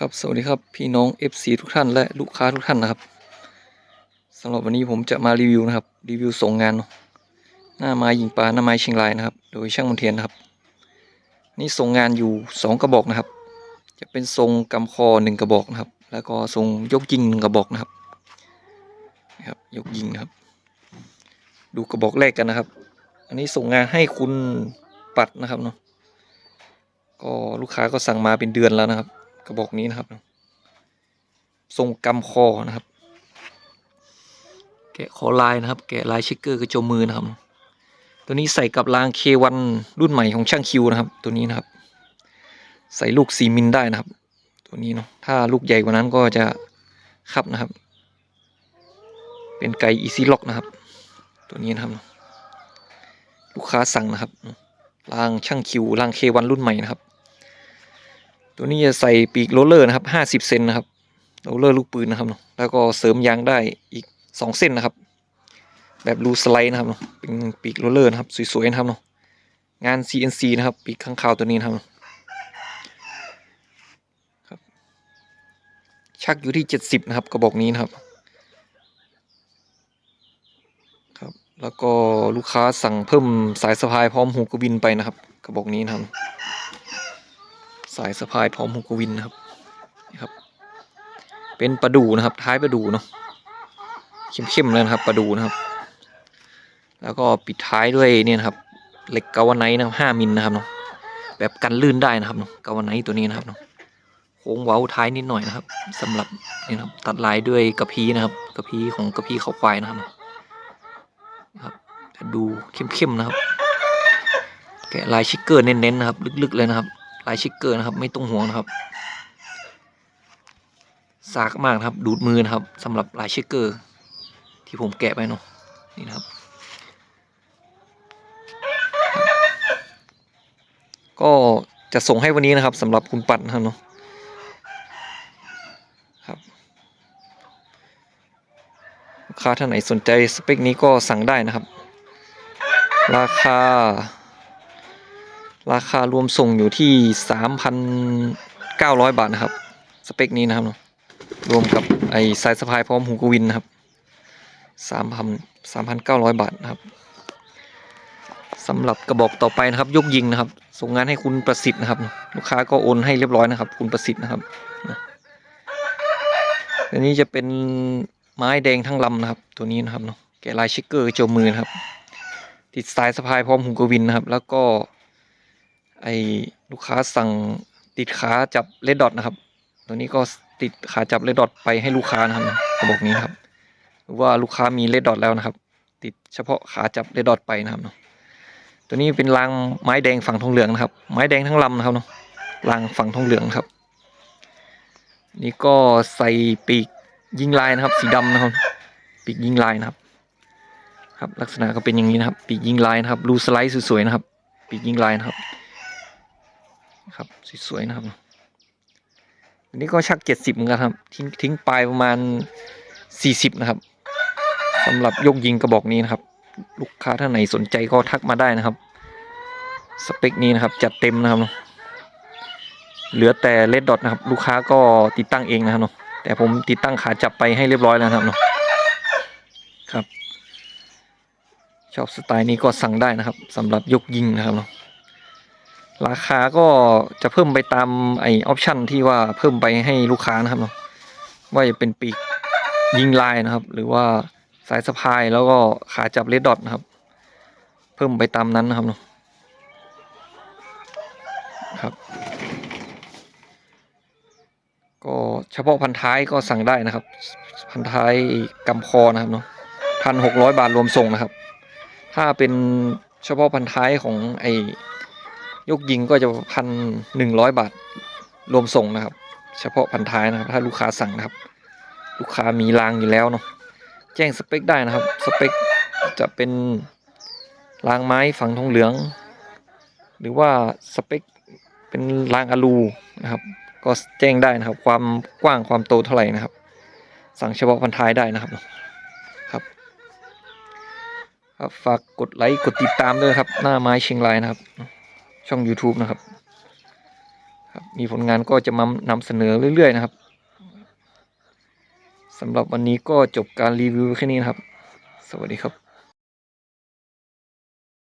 ครับสวัสดีครับพี่น้อง FC ทุกท่านและลูกค้าทุกท่านนะครับสำหรับวันนี้ผมจะมารีวิวนะครับ รีวิวส่งงานหน้าไม้ยิงปลาหน้าไม้เชียงรายนะครับ โดยช่างมนเทียนนะครับ นี่ส่งงานอยู่สองกระบอกนะครับ จะเป็นทรงกำคอหนึ่งกระบอกนะครับ แล้วก็ทรงยกยิงหนึ่งกระบอกนะครับนะครับยกยิงนะครับ ดูกระบอกแรกกันนะครับ อันนี้ส่งงานให้คุณปัดนะครับเนาะก็ลูกค้าก็สั่งมาเป็นเดือนแล้วนะครับ กระบอกนี้นะครับ ทรงกำคอนะครับ แกะคอลายนะครับ แกะลายชิกเกอร์กระโจมือนะครับ ตัวนี้ใส่กับรางเควันรุ่นใหม่ของช่างคิวนะครับ ตัวนี้นะครับ ใส่ลูก4มิลได้นะครับ ตัวนี้เนาะถ้าลูกใหญ่กว่านั้นก็จะขับนะครับ เป็นไกอีซีล็อกนะครับ ตัวนี้นะครับ ลูกค้าสั่งนะครับรางช่างคิวรางเควันรุ่นใหม่นะครับ ตัวนี้จะใส่ปีกโรลเลอร์นะครับห้าสิบเซนนะครับโรลเลอร์ลูกปืนนะครับเนาะแล้วก็เสริมยางได้อีกสองเส้นนะครับ แบบรูสไลด์นะครับเนาะเป็นปีกโรลเลอร์นะครับสวยๆนะครับเนาะงาน CNC นะครับปีกข้างคาวตัวนี้นะครับครับชักอยู่ที่เจ็ดสิบนะครับ กระบอกนี้นะครับ ครับ แล้วก็ลูกค้าสั่งเพิ่มสายสะพายพร้อมหูกระบินไปนะครับ กระบอกนี้นะครับ สายสะพายพร้อมฮุกวินนะครับนี่ครับ เป็นประดูนะครับ ท้ายประดูเนาะเข้มๆเลยนะครับประดูนะครับ แล้วก็ปิดท้ายด้วยเนี่ยนะครับเหล็กกาวไนท์นะครับห้ามิลนะครับเนาะแบบกันลื่นได้นะครับเนาะกาวไนท์ตัวนี้นะครับเนาะโค้งเว้าท้ายนิดหน่อยนะครับสำหรับนี่นะครับ ตัดลายด้วยกระพีนะครับ กระพีของกระพีเขาควายนะครับนะครับดูเข้มๆนะครับ แกะลายชิกเกอร์เน้นๆนะครับ ลึกๆเลยนะครับ ลายชิกเกอร์นะครับ ไม่ต้องห่วงนะครับสากมากนะครับ ดูดมือนะครับสำหรับลายชิกเกอร์ ที่ผมแกะไปเนาะนี่นะครับ ก็จะส่งให้วันนี้นะครับสำหรับคุณปัดนะครับเนาะครับลูกค้าท่านไหนสนใจสเปคนี้ก็สั่งได้นะครับ ราคา ราคารวมส่งอยู่ที่ 3,900 บาทนะครับ สเปคนี้นะครับ รวมกับไอสายสะพายพร้อมหูกวินนะครับ 3,000 3,900 บาทนะครับสำหรับกระบอกต่อไปนะครับยกยิงนะครับ ส่งงานให้คุณประสิทธิ์นะครับ ลูกค้าก็โอนให้เรียบร้อยนะครับ คุณประสิทธิ์นะครับอันนี้จะเป็นไม้แดงทั้งลำนะครับ ตัวนี้นะครับเนาะแกะลายชิกเกอร์เจมือนะครับ ติดสายสะพายพร้อมหูกวินนะครับ แล้วก็ ไอลูกค้าสั่งติดขาจับเลดดอทนะครับ ตัวนี้ก็ติดขาจับเลดดอทไปให้ลูกค้านะครับกระบอกนี้ครับหรือว่าลูกค้ามีเลดดอทแล้วนะครับ ติดเฉพาะขาจับเลดดอทไปนะครับเนาะตัวนี้เป็นรางไม้แดงฝั่งทองเหลืองนะครับ ไม้แดงทั้งลำนะครับเนาะรางฝั่งทองเหลืองครับ นี่ก็ใส่ปีกยิงลายนะครับ สีดำนะครับ ปีกยิงลายนะครับครับ ลักษณะก็เป็นอย่างนี้นะครับ ปีกยิงลายนะครับรูสไลด์สวยๆนะครับ ปีกยิงลายนะครับ ครับสวยๆนะครับ อันนี้ก็ชักเจ็ดสิบเหมือนกันครับ ทิ้งทิ้งปลายประมาณสี่สิบนะครับสำหรับยกยิงกระบอกนี้นะครับ ลูกค้าท่านไหนสนใจก็ทักมาได้นะครับ สเปคนี้นะครับจัดเต็มนะครับ เหลือแต่เลดดอทนะครับ ลูกค้าก็ติดตั้งเองนะครับเนาะแต่ผมติดตั้งขาจับไปให้เรียบร้อยแล้วนะครับเนาะครับ ชอบสไตล์นี้ก็สั่งได้นะครับสำหรับยกยิงนะครับเนาะ ราคาก็จะเพิ่มไปตามไอออปชันที่ว่าเพิ่มไปให้ลูกค้านะครับเนาะว่าจะเป็นปีกยิงลายนะครับ หรือว่าสายสะพายแล้วก็ขาจับเลดดอทนะครับ เพิ่มไปตามนั้นนะครับเนาะครับ ก็เฉพาะพันท้ายก็สั่งได้นะครับ พันท้ายกำคอนะครับเนาะพันหกร้อยบาทรวมส่งนะครับ ถ้าเป็นเฉพาะพันท้ายของไอ ยกยิงก็จะพันหนึ่งร้อยบาทรวมส่งนะครับ เฉพาะพันท้ายนะครับ ถ้าลูกค้าสั่งนะครับ ลูกค้ามีรางอยู่แล้วเนาะแจ้งสเปคได้นะครับ สเปคจะเป็นรางไม้ฝังทองเหลือง หรือว่าสเปคเป็นรางอะลูนะครับ ก็แจ้งได้นะครับ ความกว้างความโตเท่าไหร่นะครับ สั่งเฉพาะพันท้ายได้นะครับครับครับฝากกดไลค์กดติดตามด้วยครับ หน้าไม้เชียงรายนะครับ ช่อง YouTube นะครับครับ มีผลงานก็จะมานำเสนอเรื่อย ๆ นะครับสำหรับวันนี้ก็จบการรีวิวแค่นี้นะครับ สวัสดีครับ